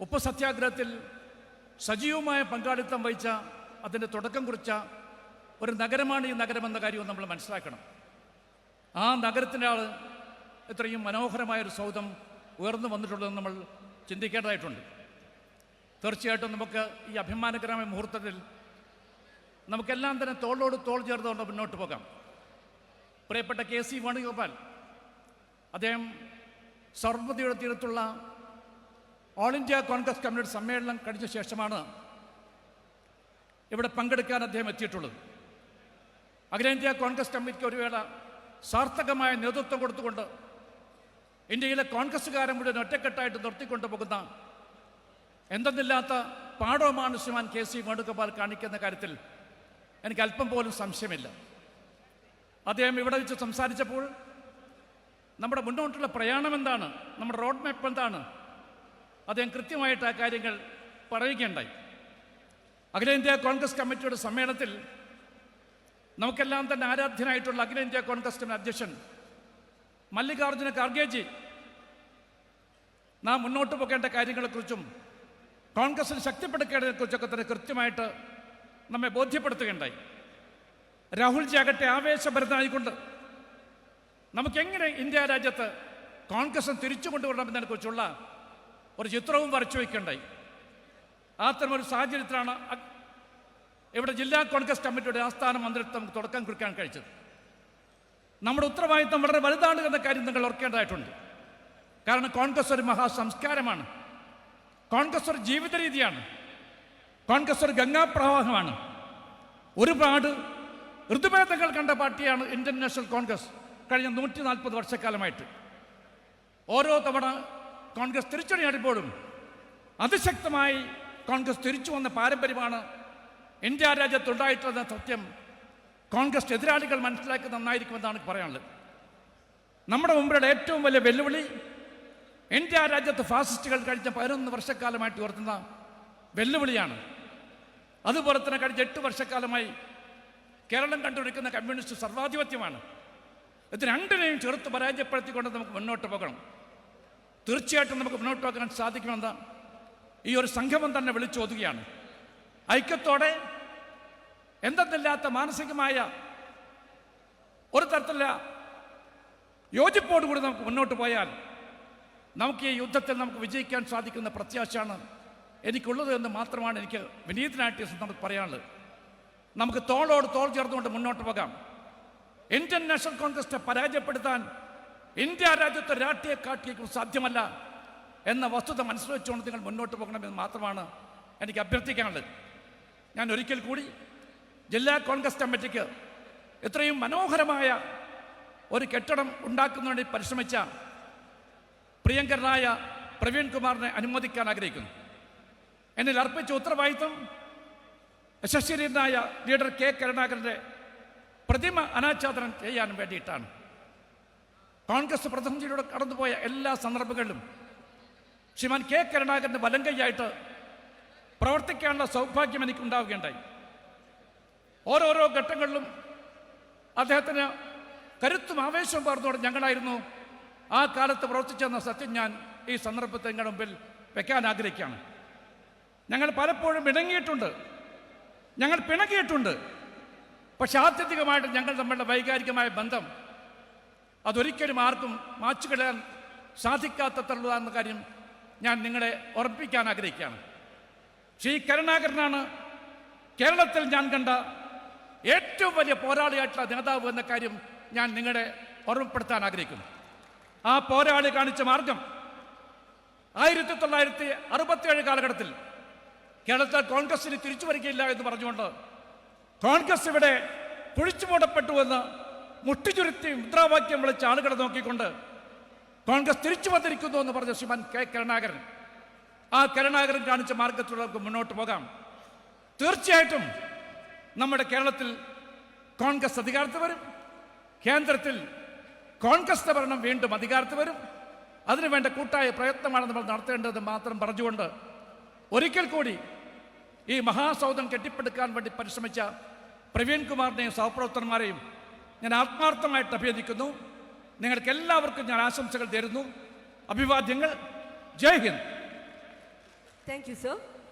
ഉപ്പ് സത്യാഗ്രഹത്തിൽ സജീവമായ പങ്കാളിത്തം വഹിച്ച അതിന്റെ തുടക്കം കുറിച്ച ഒരു നഗരമാണ് ഈ നഗരമെന്ന കാര്യവും നമ്മൾ മനസ്സിലാക്കണം. ആ നഗരത്തിന്റെ ആൾ ഇത്രയും മനോഹരമായൊരു സൗധം ഉയർന്നു വന്നിട്ടുള്ളതെന്ന് നമ്മൾ ചിന്തിക്കേണ്ടതായിട്ടുണ്ട്. തീർച്ചയായിട്ടും നമുക്ക് ഈ അഭിമാനകരമായ മുഹൂർത്തത്തിൽ നമുക്കെല്ലാം തന്നെ തോളോട് തോൾ ചേർന്നുകൊണ്ട് മുന്നോട്ട് പോകാം. പ്രിയപ്പെട്ട കെ സി വേണുഗോപാൽ അദ്ദേഹം സർവതിയുടെ തീരത്തുള്ള ഓൾ ഇന്ത്യ കോൺഗ്രസ് കമ്മ്യൂണിസ്റ്റ് സമ്മേളനം കഴിഞ്ഞ ശേഷമാണ് ഇവിടെ പങ്കെടുക്കാൻ അദ്ദേഹം എത്തിയിട്ടുള്ളത്. അഖിലേന്ത്യാ കോൺഗ്രസ് കമ്മിറ്റിക്ക് ഒരു വേള സാർത്ഥകമായ നേതൃത്വം കൊടുത്തുകൊണ്ട് ഇന്ത്യയിലെ കോൺഗ്രസ്സുകാരെ മുഴുവൻ ഒറ്റക്കെട്ടായിട്ട് നിർത്തിക്കൊണ്ടു പോകുന്ന എന്തെന്നില്ലാത്ത പാഠവുമാണ് ശ്രീമാൻ കെ സി വേണുഗോപാൽ കാണിക്കുന്ന കാര്യത്തിൽ എനിക്ക് അല്പം പോലും സംശയമില്ല. അദ്ദേഹം ഇവിടെ വെച്ച് സംസാരിച്ചപ്പോൾ നമ്മുടെ മുന്നോട്ടുള്ള പ്രയാണം എന്താണ്? നമ്മുടെ റോഡ് മാപ്പ് എന്താണ്? അദ്ദേഹം കൃത്യമായിട്ട് ആ കാര്യങ്ങൾ പറയുകയുണ്ടായി അഖിലേന്ത്യാ കോൺഗ്രസ് കമ്മിറ്റിയുടെ സമ്മേളനത്തിൽ നമുക്കെല്ലാം തന്നെ ആരാധ്യനായിട്ടുള്ള അഖിലേന്ത്യാ കോൺഗ്രസ് കമ്മിറ്റി അധ്യക്ഷൻ മല്ലികാർജുന ഖാർഗേജി നാം മുന്നോട്ട് പോകേണ്ട കാര്യങ്ങളെക്കുറിച്ചും കോൺഗ്രസിന് ശക്തിപ്പെടുക്കേണ്ടതിനെക്കുറിച്ചൊക്കെ തന്നെ കൃത്യമായിട്ട് നമ്മെ ബോധ്യപ്പെടുത്തുകയുണ്ടായി. രാഹുൽജി ആകട്ടെ ആവേശഭരിതനായിക്കൊണ്ട് നമുക്കെങ്ങനെ ഇന്ത്യ രാജ്യത്ത് കോൺഗ്രസ് തിരിച്ചു കൊണ്ടുവരണമെന്നതിനെക്കുറിച്ചുള്ള ഒരു ചിത്രവും വരച്ചു വയ്ക്കണ്ടായി. അത്തരമൊരു സാഹചര്യത്തിലാണ് ഇവിടെ ജില്ലാ കോൺഗ്രസ് കമ്മിറ്റിയുടെ ആസ്ഥാന മന്ത്രിത്വം തുടക്കം കുറിക്കാൻ കഴിച്ചത്. നമ്മുടെ ഉത്തരവാദിത്തം വളരെ വലുതാണ് എന്ന കാര്യം നിങ്ങൾ ഓർക്കേണ്ടതായിട്ടുണ്ട്. കാരണം കോൺഗ്രസ് ഒരു മഹാസംസ്കാരമാണ്. കോൺഗ്രസ് ഒരു ജീവിത രീതിയാണ് കോൺഗ്രസ് ഒരു ഗംഗാപ്രവാഹമാണ്. ഒരുപാട് ഋതുഭേദങ്ങൾ കണ്ട പാർട്ടിയാണ് ഇന്ത്യൻ നാഷണൽ കോൺഗ്രസ് കഴിഞ്ഞ നൂറ്റി നാൽപ്പത് വർഷക്കാലമായിട്ട്. ഓരോ തവണ കോൺഗ്രസ് തിരിച്ചടിയാടിപ്പോഴും അതിശക്തമായി കോൺഗ്രസ് തിരിച്ചു വന്ന പാരമ്പര്യമാണ് ഇന്ത്യ രാജ്യത്തുണ്ടായിട്ടുള്ള സത്യം. കോൺഗ്രസ് എതിരാളികൾ മനസ്സിലാക്കി നന്നായിരിക്കുമെന്നാണ് പറയാനുള്ളത്. നമ്മുടെ മുമ്പിലുള്ള ഏറ്റവും വലിയ വെല്ലുവിളി ഇന്ത്യ രാജ്യത്ത് ഫാസിസ്റ്റുകൾ കഴിഞ്ഞ പതിനൊന്ന് വർഷക്കാലമായിട്ട് ഉയർത്തുന്ന വെല്ലുവിളിയാണ്. അതുപോലെ തന്നെ കഴിഞ്ഞ എട്ട് വർഷക്കാലമായി കേരളം കണ്ടുപിടിക്കുന്ന കമ്മ്യൂണിസ്റ്റ് സർവാധിപത്യമാണ്. ഇത് രണ്ടിനെയും ചെറുത്ത് പരാജയപ്പെടുത്തിക്കൊണ്ട് നമുക്ക് മുന്നോട്ട് പോകണം. തീർച്ചയായിട്ടും നമുക്ക് മുന്നോട്ട് പോകാൻ സാധിക്കുമെന്ന് ഈ ഒരു സംഗമം തന്നെ വിളിച്ചു ഓതുകയാണ് ഐക്യത്തോടെ എന്തെന്നില്ലാത്ത മാനസികമായ ഒരു തരത്തിലുള്ള യോജിപ്പോടുകൂടി നമുക്ക് മുന്നോട്ട് പോയാൽ നമുക്ക് ഈ യുദ്ധത്തിൽ നമുക്ക് വിജയിക്കാൻ സാധിക്കുന്ന പ്രത്യാശയാണ് എനിക്കുള്ളത് എന്ന് മാത്രമാണ് എനിക്ക് വിനീതനായിട്ട് സന്ദർഭത്തിൽ പറയാനുള്ളത്. നമുക്ക് തോളോട് തോൾ ചേർന്നുകൊണ്ട് മുന്നോട്ട് പോകാം. ഇന്ത്യൻ നാഷണൽ കോൺഗ്രസിനെ പരാജയപ്പെടുത്താൻ ഇന്ത്യ രാജ്യത്തെ രാഷ്ട്രീയ കാട്ടിയേക്കും സാധ്യമല്ല എന്ന വസ്തുത മനസ്സിലുവെച്ചുകൊണ്ട് നിങ്ങൾ മുന്നോട്ട് പോകണമെന്ന് മാത്രമാണ് എനിക്ക് അഭ്യർത്ഥിക്കാനുള്ളത്. ഞാൻ ഒരിക്കൽ കൂടി ജില്ലാ കോൺഗ്രസ് കമ്മിറ്റിക്ക് ഇത്രയും മനോഹരമായ ഒരു കെട്ടിടം ഉണ്ടാക്കുന്നതിന് വേണ്ടി പരിശ്രമിച്ച പ്രിയങ്കരനായ പ്രവീൺ കുമാറിനെ അനുമോദിക്കാൻ ആഗ്രഹിക്കുന്നു. എന്നിൽ അർപ്പിച്ച ഉത്തരവാദിത്വം യശസ്വരീനായ ലീഡർ കെ കരുണാകരന്റെ പ്രതിമ അനാച്ഛാദനം ചെയ്യാനും വേണ്ടിയിട്ടാണ്. കോൺഗ്രസ് പ്രതിനിധിയിലൂടെ കടന്നുപോയ എല്ലാ സന്ദർഭങ്ങളിലും ശ്രീമാൻ കെ കരുണാകരന്റെ വലങ്കയ്യായിട്ട് പ്രവർത്തിക്കാനുള്ള സൗഭാഗ്യം എനിക്കുണ്ടാവുകയുണ്ടായി. ഓരോരോ ഘട്ടങ്ങളിലും അദ്ദേഹത്തിന് കരുത്തും ആവേശവും പകർന്നുകൊണ്ട് ഞങ്ങളായിരുന്നു ആ കാലത്ത് പ്രവർത്തിച്ചെന്ന സത്യം ഞാൻ ഈ സന്ദർഭത്തെ നിങ്ങളുടെ മുമ്പിൽ വെക്കാൻ ആഗ്രഹിക്കുകയാണ്. ഞങ്ങൾ പലപ്പോഴും ഇണങ്ങിയിട്ടുണ്ട് ഞങ്ങൾ പിണങ്ങിയിട്ടുണ്ട്. പക്ഷെ ആത്യന്തികമായിട്ട് ഞങ്ങൾ തമ്മിലുള്ള വൈകാരികമായ ബന്ധം അതൊരിക്കലും ആർക്കും മാച്ചു കളയാൻ സാധിക്കാത്തതുള്ളതാണെന്ന കാര്യം ഞാൻ നിങ്ങളെ ഉറപ്പിക്കാൻ ആഗ്രഹിക്കുകയാണ്. ശ്രീ കരുണാകരനാണ് കേരളത്തിൽ ഞാൻ കണ്ട ഏറ്റവും വലിയ പോരാളിയായിട്ടുള്ള നേതാവ് എന്ന കാര്യം ഞാൻ നിങ്ങളെ ഓർമ്മപ്പെടുത്താൻ ആഗ്രഹിക്കുന്നു. ആ പോരാളി കാണിച്ച മാർഗം ആയിരത്തി തൊള്ളായിരത്തി അറുപത്തിയേഴ് കാലഘട്ടത്തിൽ കേരളത്തിൽ കോൺഗ്രസിന് തിരിച്ചു വരികയില്ല എന്ന് പറഞ്ഞുകൊണ്ട് കോൺഗ്രസ് ഇവിടെ കുഴിച്ചു മൂടപ്പെട്ടുവെന്ന് മുട്ടിച്ചുരുത്തി മുദ്രാവാക്യം വിളിച്ച് ആളുകളെ നോക്കിക്കൊണ്ട് കോൺഗ്രസ് തിരിച്ചു വന്നിരിക്കുന്നു എന്ന് പറഞ്ഞ ശ്രീമാൻ കെ കരുണാകരൻ. ആ കരുണാകരൻ കാണിച്ച മാർഗത്തിലൂടെ നമുക്ക് മുന്നോട്ട് പോകാം. തീർച്ചയായിട്ടും നമ്മുടെ കേരളത്തിൽ കോൺഗ്രസ് അധികാരത്തിൽ വരും. കേന്ദ്രത്തിൽ കോൺഗ്രസ് ഭരണം വീണ്ടും അധികാരത്തിൽ വരും. അതിനുവേണ്ട കൂട്ടായ പ്രയത്നമാണ് നമ്മൾ നടത്തേണ്ടത് മാത്രം പറഞ്ഞുകൊണ്ട് ഒരിക്കൽ കൂടി ഈ മഹാസൗധം കെട്ടിപ്പടുക്കാൻ വേണ്ടി പരിശ്രമിച്ച പ്രവീൺ കുമാറിനെയും സഹപ്രവർത്തകന്മാരെയും ഞാൻ ആത്മാർത്ഥമായിട്ട് അഭ്യർത്ഥിക്കുന്നു. നിങ്ങൾക്ക് എല്ലാവർക്കും ഞാൻ ആശംസകൾ തരുന്നു. അഭിവാദ്യങ്ങൾ. Jai Hind. Thank you sir.